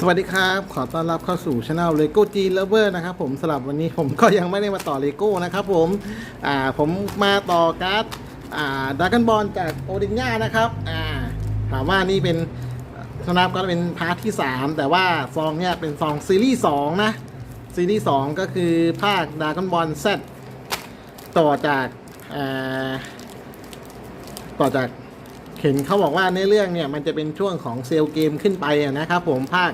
สวัสดีครับ ขอต้อนรับเข้าสู่ช anel Lego G Lover นะครับผมสำหรับวันนี้ผมก็ยังไม่ได้มาต่อเลโก้นะครับผมอ่าผมมาต่อการ์ดอ่าดักกันบอลจากโอดินยานะครับอ่าถามว่านี่เป็นสนับก็เป็นพาร์ทที่ 3 แต่ว่าซองเนี่ยเป็นซองซีรีส์2นะ ซีรีส์2ก็คือภาคด a ก o n บอล Z ต่อจากอ่าต่อจาก เห็นเขาบอกว่าในเรื่องเนี่ยมันจะเป็นช่วงของเซลล์เกมขึ้นไปอะนะครับผมภาค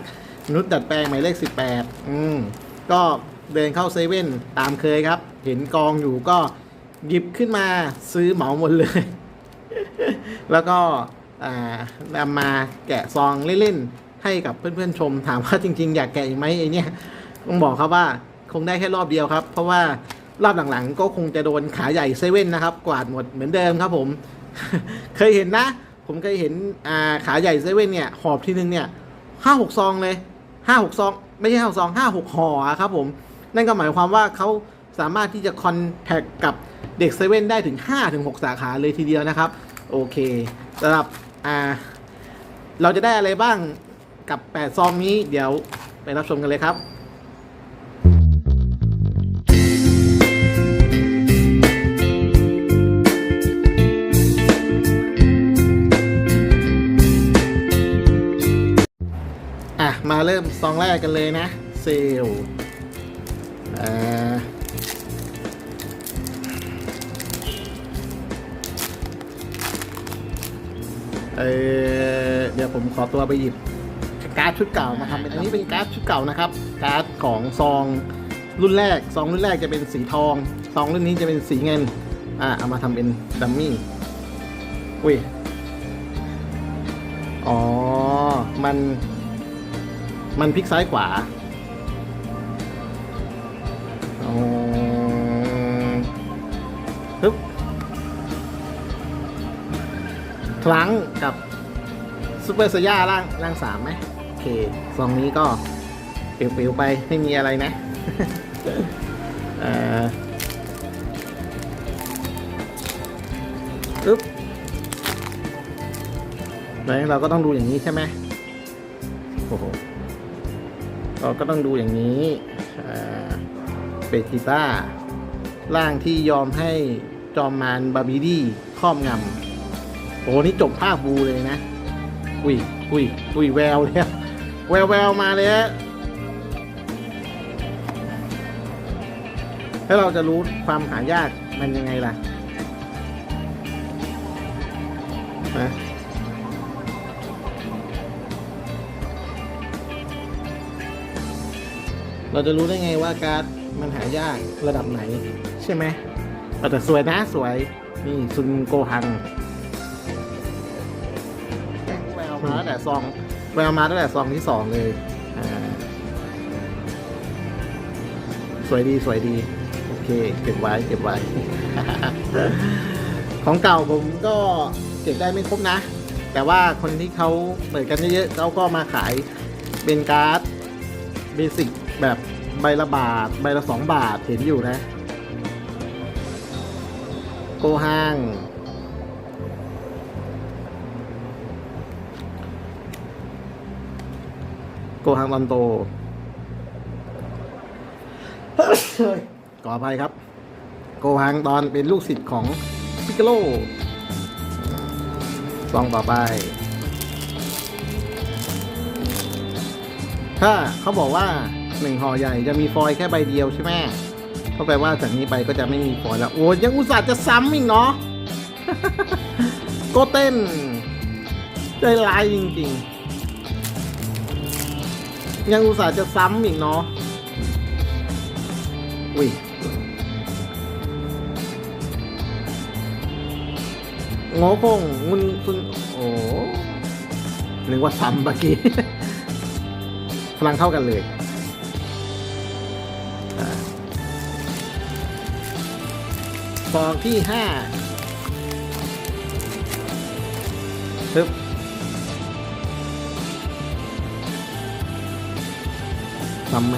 มนุษย์ดัดแปลงหมายเลข 18 อืมก็เดินเข้าเซเว่นตามเคยครับ เห็นกองอยู่ก็หยิบขึ้นมาซื้อเหมาหมดเลย แล้วก็อ่านำมาแกะซองเล่นๆ ให้กับเพื่อนๆชม ถามว่าจริงๆ อยากแกะอีกไหมไอเนี่ยต้องบอกครับว่าคงได้แค่รอบเดียวครับ เพราะว่ารอบหลังๆ ก็คงจะโดนขาใหญ่เซเว่นนะครับ กวาดหมดเหมือนเดิมครับผม เคยเห็นนะ ผมเคยเห็นอ่าขาใหญ่เซเว่นเนี่ยหอบทีนึงเนี่ยห้าหกซองเลยห้าหกซอง ไม่ใช่ห้าหกซองห้าหกห่อครับผม นั่นก็หมายความว่าเขาสามารถที่จะคอนแทคกับเด็กเซเว่นได้ถึง5ถึง6สาขาเลยทีเดียวนะครับ โอเคสำหรับอ่าเราจะได้อะไรบ้างกับ 8 ซองนี้เดี๋ยวไปรับชมกันเลยครับ เริ่มซองแรกกันเลยนะ เซลลอ่าเออเดี๋ยวผมขอตัวไปหยิบการ์ดชุดเก่ามาทำเป็นอันนี้เป็นการ์ดชุดเก่านะครับ การ์ดของซองรุ่นแรก ซองรุ่นแรกจะเป็นสีทอง ซองรุ่นนี้จะเป็นสีเงิน อะเอามาทำเป็นดัมมี่ อุ้ย อ๋อ มัน มันพลิกซ้ายขวาอ๋อปึ๊บครั้งกับซูเปอร์สยาล่างล่างสามไหมโอเคซองนี้ก็เปลวๆไป ไม่มีอะไรนะอ่อปึ๊บแล้วเราก็ต้องดูอย่างนี้ใช่ไหมโอ้โห เราก็ต้องดูอย่างนี้เบจิต้าร่างที่ยอมให้จอมมารบาบิดี้ครอบงำโอ้นี่จบภาคบูเลยนะ อุ้ยอุ้ยอุ้ยแววเลยแววแววมาเลยฮะแล้วเราจะรู้ความหายากมันยังไงล่ะนะ เราจะรู้ได้ไงว่าการ์ดมันหายากระดับไหน ใช่ไหมเอาแต่สวยนะสวย นี่ซุนโกฮังแววมาตั้งแต่ซองแววมาตั้งแต่ซองที่สองเลยสวยดีสวยดี โอเค เก็บไว้เก็บไว้ ของเก่าผมก็เก็บได้ไม่ครบนะ แต่ว่าคนที่เขาเปิดกันเยอะๆเขาก็มาขายเป็นการ์ดเบสิก แบบใบละบาท ใบละสองบาทเห็นอยู่นะ โกฮังโกฮังลอนโตขออภัยครับ โกฮังตอนเป็นลูกศิษย์ของพิกโลซองต่อไป ถ้าเขาบอกว่า หนึ่งห่อใหญ่จะมีฟอยล์แค่ใบเดียวใช่ไหมก็แปลว่าจากนี้ไปก็จะไม่มีฟอยล์แล้วโอ้ยยังอุตส่าห์จะซ้ำอีกเนาะโกเต้นใจร้ายจริงๆ ยังอุตส่าห์จะซ้ำอีกเนาะอุ้ยง่คงมุนคุณโอ้นึกว่าซ้ำเมื่อกี้พลังเท่ากันเลย ฟองที่ห้าปึ๊บซ้ำไหม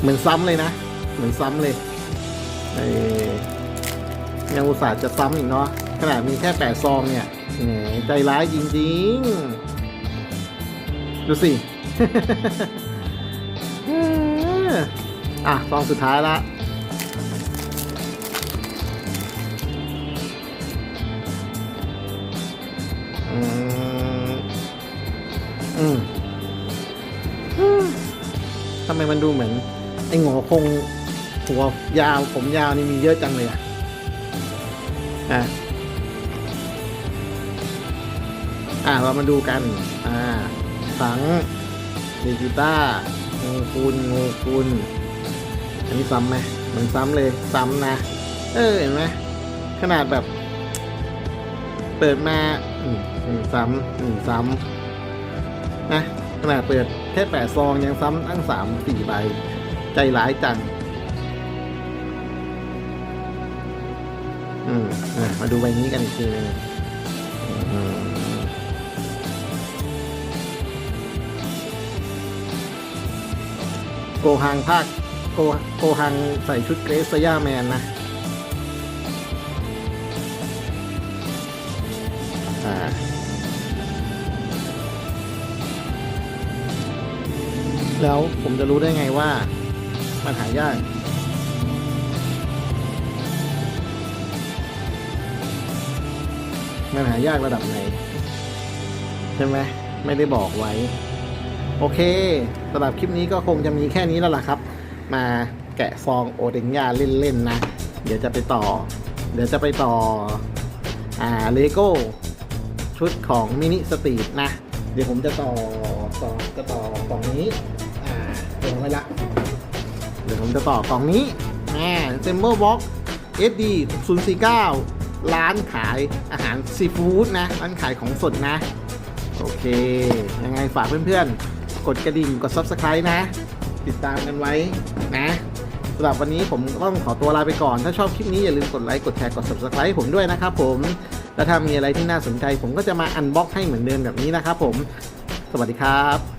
เหมือนซ้ำเลยนะ เหมือนซ้ำเลยเอยังอุตส่าห์จะซ้ำอีกเนาะขนาดมีแค่แปดซองเนี่ยใจร้ายจริง ๆ ดูสิ อะซองสุดท้ายละอืมอืมทำไมมันดูเหมือน ไอ้หงอคงหัวยาวผมยาวนี่มีเยอะจังเลยอะ อะอะเรามาดูกัน อ่าสังเดจิต้างูคุนงูคุน อันนี้ซ้ำไหมเหมือนซ้ำเลยซ้ำนะ เออเห็นไหมขนาดแบบ เปิดมาอืมอืซ้ำอืมซ้ำนะขนาดเปิดแค่แปดซองยังซ้ำตั้งสามสี่ใบ ใจร้ายจังอืมอะมาดูใบนี้กันอีกทีหนึงโกฮังภาค โกโกฮังใส่ชุดเกรซย่าแมนนะอ่าแล้วผมจะรู้ได้ไงว่า มันหายาก มันหายากระดับไหน ใช่ไหม ไม่ได้บอกไว้ โอเคสำหรับคลิปนี้ก็คงจะมีแค่นี้แล้วล่ะครับ มาแกะซองโอเดงยาเล่นๆนะ เดี๋ยวจะไปต่อ เดี๋ยวจะไปต่อ อ่าเลโก้ชุดของมินิสตรีทนะ เดี๋ยวผมจะต่อต่อจะต่อกล่องนี้ อ่าเดี๋ยวไว้ละ เดี๋ยวผมจะต่อกล่องนี้แหมเซมเบอร์บ็อก SD 049ร้านขายอาหารซีฟู้ดนะ ร้านขายของสดนะ โอเค ยังไงฝากเพื่อนๆ กดกระดิ่ง กด Subscribe นะ ติดตามกันไว้นะสำหรับวันนี้ผมต้องขอตัวลาไปก่อน ถ้าชอบคลิปนี้อย่าลืมกดไลค์ กดแชร์ กด Subscribe ให้ผมด้วยนะครับผม แล้วถ้ามีอะไรที่น่าสนใจ ผมก็จะมาอันบ็อกให้เหมือนเดิมแบบนี้นะครับผม สวัสดีครับ